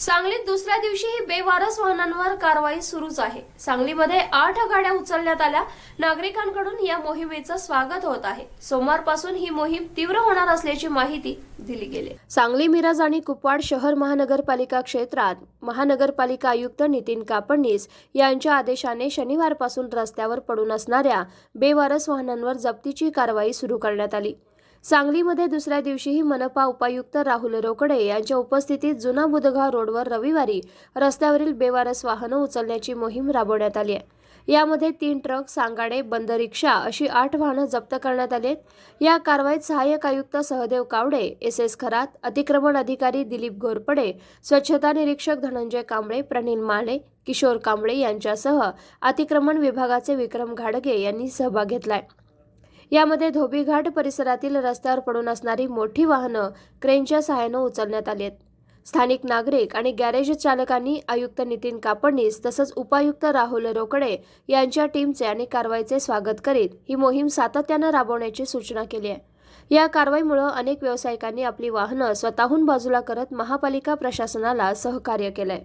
सांगलीत दुसऱ्या दिवशीही बेवारस वाहनांवर कारवाई सुरूच आहे. सांगलीमध्ये आठ गाड्या उचलण्यात आल्या. नागरिकांकडून या मोहिमेचं स्वागत होत आहे. सोमवारपासून ही मोहीम तीव्र होणार असल्याची माहिती दिली गेली. सांगली मिरज आणि कुपवाड शहर महानगरपालिका क्षेत्रात महानगरपालिका आयुक्त नितीन कापडणीस यांच्या आदेशाने शनिवारपासून रस्त्यावर पडून असणाऱ्या बेवारस वाहनांवर जप्तीची कारवाई सुरू करण्यात आली. सांगलीमध्ये दुसऱ्या दिवशीही मनपा उपायुक्त राहुल रोकडे यांच्या उपस्थितीत जुना बुधगाव रोडवर रविवारी रस्त्यावरील बेवारस वाहनं उचलण्याची मोहीम राबवण्यात आली आहे. यामध्ये तीन ट्रक सांगाडे बंद रिक्षा अशी आठ वाहनं जप्त करण्यात आली आहेत. या कारवाईत सहाय्यक आयुक्त सहदेव कावडे एस एस खरात अतिक्रमण अधिकारी दिलीप घोरपडे स्वच्छता निरीक्षक धनंजय कांबळे प्रणील माने किशोर कांबळे यांच्यासह अतिक्रमण विभागाचे विक्रम घाडगे यांनी सहभाग घेतला आहे. यामध्ये धोबीघाट परिसरातील रस्त्यावर पडून असणारी मोठी वाहनं क्रेनच्या सहाय्यानं उचलण्यात आली आहेत स्थानिक नागरिक आणि गॅरेज चालकांनी आयुक्त नितीन कापडणीस तसंच उपायुक्त राहुल रोकडे यांच्या टीमचे आणि कारवाईचे स्वागत करीत ही मोहीम सातत्यानं राबवण्याची सूचना केली आहे. या कारवाईमुळे अनेक व्यावसायिकांनी आपली वाहनं स्वतःहून बाजूला करत महापालिका प्रशासनाला सहकार्य केलंय.